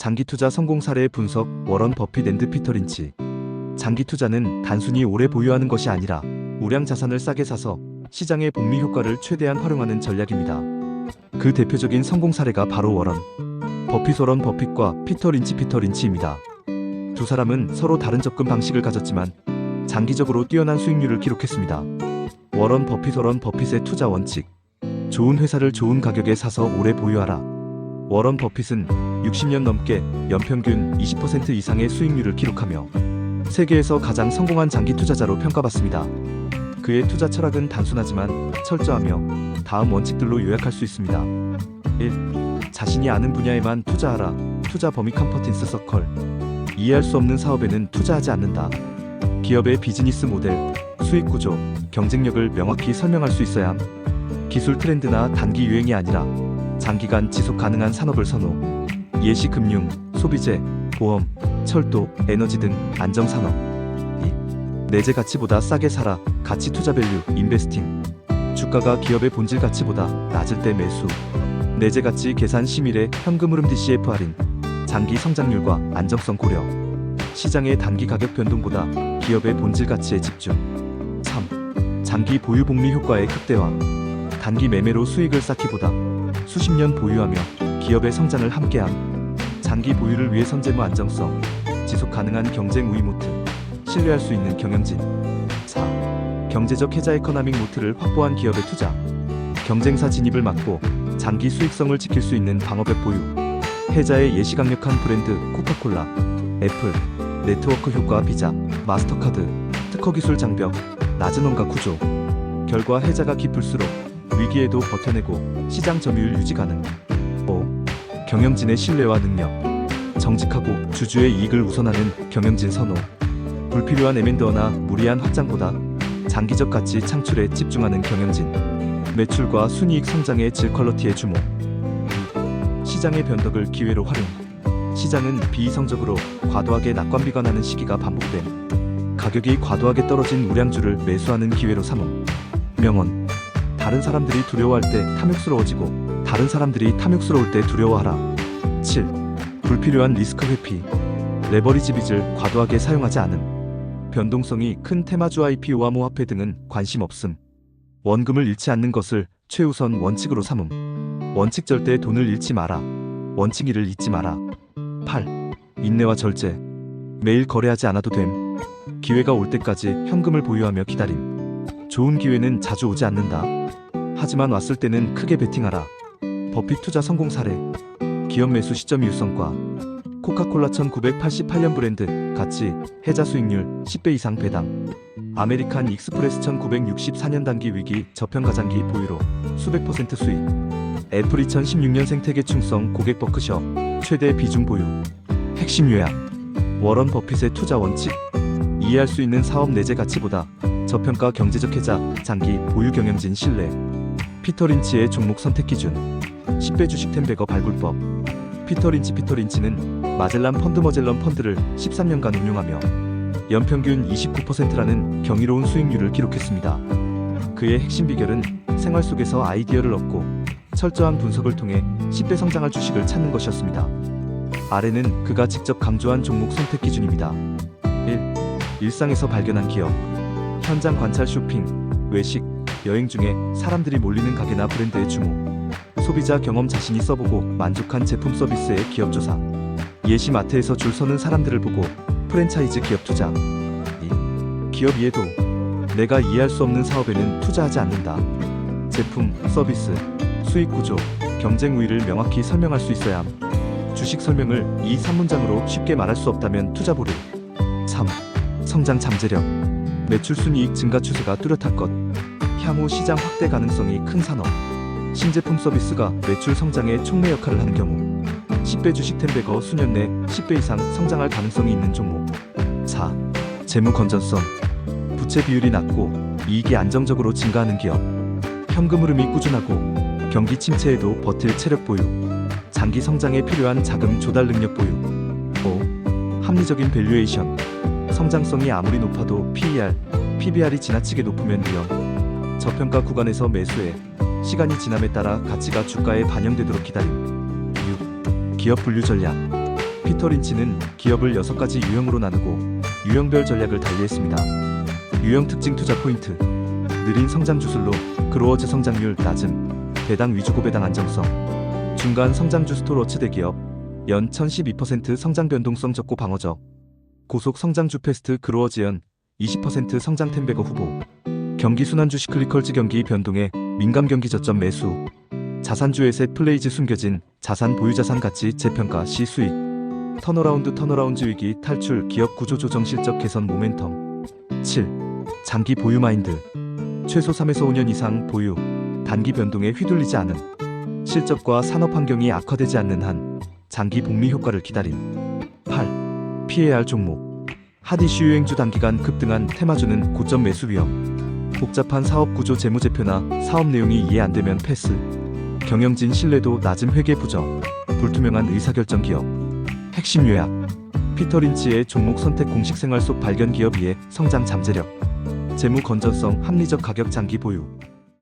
장기 투자 성공 사례 분석 워런 버핏 앤드 피터 린치. 장기 투자는 단순히 오래 보유하는 것이 아니라 우량 자산을 싸게 사서 시장의 복리 효과를 최대한 활용하는 전략입니다. 그 대표적인 성공 사례가 바로 워런 버핏 워런 버핏과 피터 린치 피터 린치입니다. 두 사람은 서로 다른 접근 방식을 가졌지만 장기적으로 뛰어난 수익률을 기록했습니다. 워런 버핏 워런 버핏의 투자 원칙 좋은 회사를 좋은 가격에 사서 오래 보유하라. 워런 버핏은 60년 넘게 연평균 20% 이상의 수익률을 기록하며 세계에서 가장 성공한 장기 투자자로 평가받습니다. 그의 투자 철학은 단순하지만 철저하며 다음 원칙들로 요약할 수 있습니다. 1. 자신이 아는 분야에만 투자하라. 투자 범위 컴퍼틴스 서컬. 이해할 수 없는 사업에는 투자하지 않는다. 기업의 비즈니스 모델, 수익 구조, 경쟁력을 명확히 설명할 수 있어야 함. 기술 트렌드나 단기 유행이 아니라 장기간 지속 가능한 산업을 선호. 예시 금융, 소비재, 보험, 철도, 에너지 등 안정 산업. 2. 내재 가치보다 싸게 사라. 가치 투자 밸류, 인베스팅. 주가가 기업의 본질 가치보다 낮을 때 매수. 내재 가치 계산 심일의 현금 흐름 DCF 할인. 장기 성장률과 안정성 고려. 시장의 단기 가격 변동보다 기업의 본질 가치에 집중. 3. 장기 보유 복리 효과의 극대화. 단기 매매로 수익을 쌓기보다 수십 년 보유하며 기업의 성장을 함께함. 장기 보유를 위해 선재무 안정성, 지속 가능한 경쟁 우위 모트, 신뢰할 수 있는 경영진. 4. 경제적 해자 에코나믹 모트를 확보한 기업의 투자. 경쟁사 진입을 막고 장기 수익성을 지킬 수 있는 방어벽 보유. 해자의 예시 강력한 브랜드 코카콜라, 애플, 네트워크 효과 비자, 마스터카드, 특허 기술 장벽, 낮은 원가 구조. 결과 해자가 깊을수록 위기에도 버텨내고 시장 점유율 유지 가능. 5. 경영진의 신뢰와 능력. 정직하고 주주의 이익을 우선하는 경영진 선호. 불필요한 에멘더나 무리한 확장보다 장기적 가치 창출에 집중하는 경영진. 매출과 순이익 성장의 질 퀄러티에 주목. 시장의 변덕을 기회로 활용. 시장은 비이성적으로 과도하게 낙관비관하는 시기가 반복됨. 가격이 과도하게 떨어진 우량주를 매수하는 기회로 삼음. 명언. 다른 사람들이 두려워할 때 탐욕스러워지고 다른 사람들이 탐욕스러울 때 두려워하라. 7. 불필요한 리스크 회피. 레버리지 빚을 과도하게 사용하지 않음. 변동성이 큰 테마주 IPO와 모화폐 등은 관심 없음. 원금을 잃지 않는 것을 최우선 원칙으로 삼음. 원칙 절대 돈을 잃지 마라. 원칙 일을 잊지 마라. 8. 인내와 절제. 매일 거래하지 않아도 됨. 기회가 올 때까지 현금을 보유하며 기다림. 좋은 기회는 자주 오지 않는다. 하지만 왔을 때는 크게 베팅하라. 버핏 투자 성공 사례. 기업 매수 시점 유성과 코카콜라 1988년 브랜드 가치 해자 수익률 10배 이상 배당. 아메리칸 익스프레스 1964년 단기 위기 저평 가장기 보유로 수백 퍼센트 수익. 애플 2016년 생태계 충성 고객 버크셔 최대 비중 보유. 핵심 요약. 워런 버핏의 투자 원칙. 이해할 수 있는 사업 내재 가치보다 저평가 경제적 해자 장기 보유 경영진 신뢰. 피터 린치의 종목 선택 기준 10배 주식 템베거 발굴법 피터 린치 피터 린치는 마젤란 펀드 머젤런 펀드를 13년간 운용하며 연평균 29%라는 경이로운 수익률을 기록했습니다. 그의 핵심 비결은 생활 속에서 아이디어를 얻고 철저한 분석을 통해 10배 성장할 주식을 찾는 것이었습니다. 아래는 그가 직접 강조한 종목 선택 기준입니다. 1. 일상에서 발견한 기업 현장 관찰 쇼핑, 외식, 여행 중에 사람들이 몰리는 가게나 브랜드의 주목. 소비자 경험 자신이 써보고 만족한 제품 서비스의 기업 조사. 예시 마트에서 줄 서는 사람들을 보고 프랜차이즈 기업 투자. 2. 기업 이해도. 내가 이해할 수 없는 사업에는 투자하지 않는다. 제품, 서비스, 수익 구조, 경쟁 우위를 명확히 설명할 수 있어야 함. 주식 설명을 이 3문장으로 쉽게 말할 수 없다면 투자 보류. 3. 성장 잠재력. 매출 순이익 증가 추세가 뚜렷할 것. 향후 시장 확대 가능성이 큰 산업. 신제품 서비스가 매출 성장에 촉매 역할을 하는 경우 10배 주식 템베거 수년 내 10배 이상 성장할 가능성이 있는 종목. 4. 재무 건전성. 부채 비율이 낮고 이익이 안정적으로 증가하는 기업. 현금 흐름이 꾸준하고 경기 침체에도 버틸 체력 보유. 장기 성장에 필요한 자금 조달 능력 보유. 5. 합리적인 밸류에이션. 성장성이 아무리 높아도 PER, PBR이 지나치게 높으면 위험. 저평가 구간에서 매수해 시간이 지남에 따라 가치가 주가에 반영되도록 기다림. 6. 기업 분류 전략. 피터 린치는 기업을 6가지 유형으로 나누고 유형별 전략을 달리했습니다. 유형 특징 투자 포인트 느린 성장 주술로 그로어즈 성장률 낮음 배당 위주 고배당 안정성 중간 성장 주 스토러치 대기업 연 1012% 성장 변동성 적고 방어적 고속 성장주 패스트 그로어즈연 20% 성장 템베거 후보 경기 순환주 시클리컬즈 경기 변동에 민감 경기 저점 매수. 자산주에셋 플레이즈 숨겨진 자산 보유자산 가치 재평가 시 수익. 턴어라운드 턴어라운드 위기 탈출 기업 구조 조정 실적 개선 모멘텀. 7. 장기 보유 마인드. 최소 3에서 5년 이상 보유. 단기 변동에 휘둘리지 않음 실적과 산업 환경이 악화되지 않는 한 장기 복리 효과를 기다림. 8. 피해야 할 종목. 하디슈 유행주 단기간 급등한 테마주는 고점 매수 위험 복잡한 사업 구조 재무제표나 사업 내용이 이해 안 되면 패스. 경영진 신뢰도 낮은 회계 부정. 불투명한 의사결정 기업. 핵심 요약. 피터 린치의 종목 선택 공식 생활 속 발견 기업 이해 성장 잠재력. 재무 건전성 합리적 가격 장기 보유